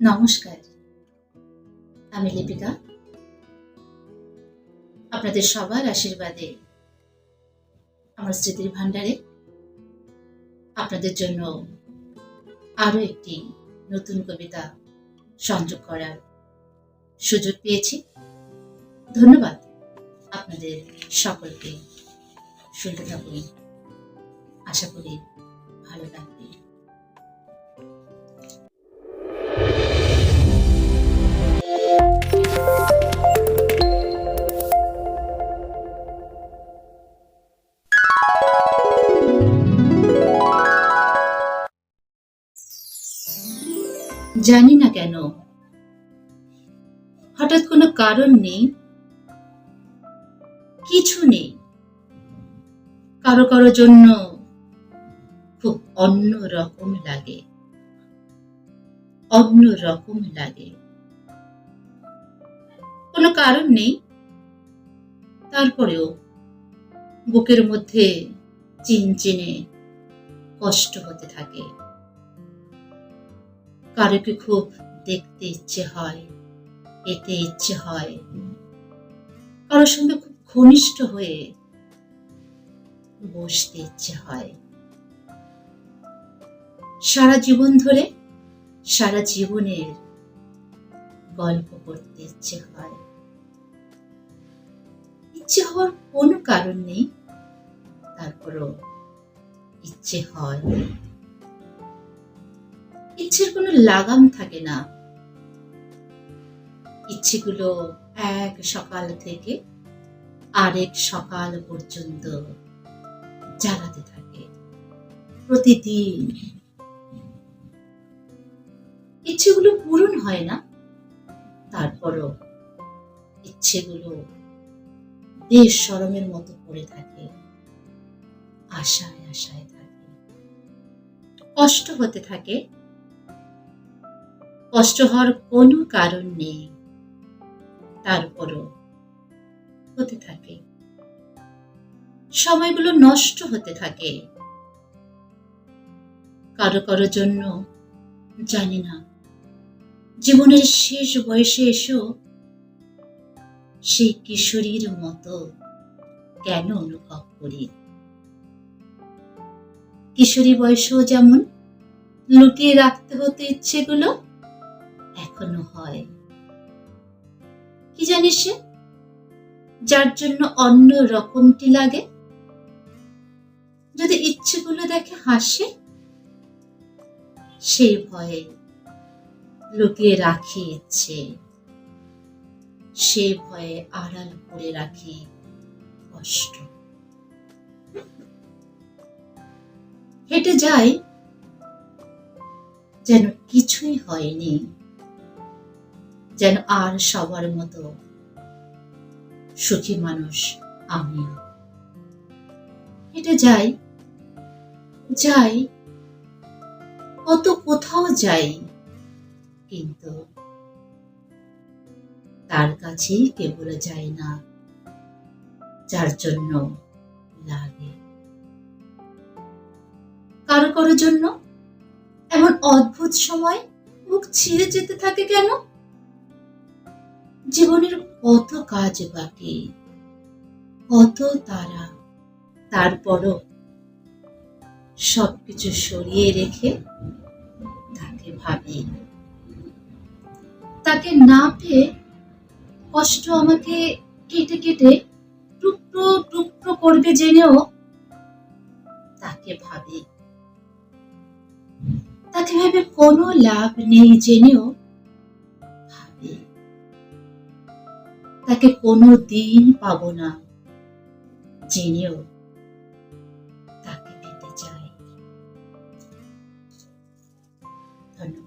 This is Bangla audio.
নমস্কার। আমি লিপিকা। আপনাদের সবার আশীর্বাদে আমার স্মৃতির ভাণ্ডারে আপনাদের জন্য আরও একটি নতুন কবিতা সংযোগ করার সুযোগ পেয়েছি। ধন্যবাদ আপনাদের সকলকে। শুনতে থাকুন। আশা করি ভালো লাগবে জানি না কেন। হঠাৎ কোনো কারণ নেই? কিছু নেই। কারও কারও জন্য খুব অন্য রকম লাগে। অন্য রকম লাগে। কোনো কারণ নেই। তারপরেও বুকের মধ্যে চিনচিনে কষ্ট হতে থাকে। কারোকে খুব দেখতে ইচ্ছে হয়, পেতে ইচ্ছে হয়। কারোর সঙ্গে খুব ঘনিষ্ঠ হয়ে বসতে ইচ্ছে হয়। সারা জীবন ধরে, সারা জীবনের গল্প করতে ইচ্ছে হয়। ইচ্ছে হওয়ার কোনো কারণ নেই, তারপরও ইচ্ছে হয়। ইচ্ছের কোনো লাগাম থাকে না। ইচ্ছেগুলো এক সকাল থেকে আরেক সকাল পর্যন্ত জ্বালাতে থাকে প্রতিদিন। ইচ্ছেগুলো পূরণ হয় না, তারপরও ইচ্ছেগুলো বেশ সরমের মতো পড়ে থাকে, আশায় আশায় থাকে, কষ্ট হতে থাকে কষ্ট হওয়ার কোনো কারণ নেই। তারপরও হতে থাকে। সময়গুলো নষ্ট হতে থাকে। কারও কারও জন্য, জানি না। জীবনের শেষ বয়সে এসেও সেই কিশোরীর মতো কেন অনুভব করি? কিশোরী বয়সেও যেমন লুকিয়ে রাখতে হতো ইচ্ছেগুলো এখনও হয়। কি জানিস সে? যার জন্য অন্য রকমটি লাগে। যদি ইচ্ছেগুলো দেখে হাসে, সেই ভয়ে লুকিয়ে রাখি ইচ্ছে। সে ভয়ে আড়াল করে রাখি কষ্ট। হেঁটে যাই যেন কিছুই হয়নি। যেন আর সবার মতো সুখী মানুষ আমিও হেঁটে যাই যাই কত কোথাও যাই, কিন্তু তার কাছেই কেবল যাই না, যার জন্য লাগে। কারও কারও জন্য এমন অদ্ভুত সময় মুখ ছিঁড়ে যেতে থাকে কেন? জীবনের কত কাজ বাকি, কত তারা, তারপরও সবকিছু সরিয়ে রেখে তাকে ভাবি। তাকে না পেয়ে কষ্ট আমাকে কেটে কেটে টুকরো টুকরো করবে জেনেও তাকে ভাবি। তাকে ভেবে কোনো লাভ নেই জেনেও ভাবি। তাকে কোনো দিন পাব না। জেনেও তাকে পেতে চাই ধন্যবাদ।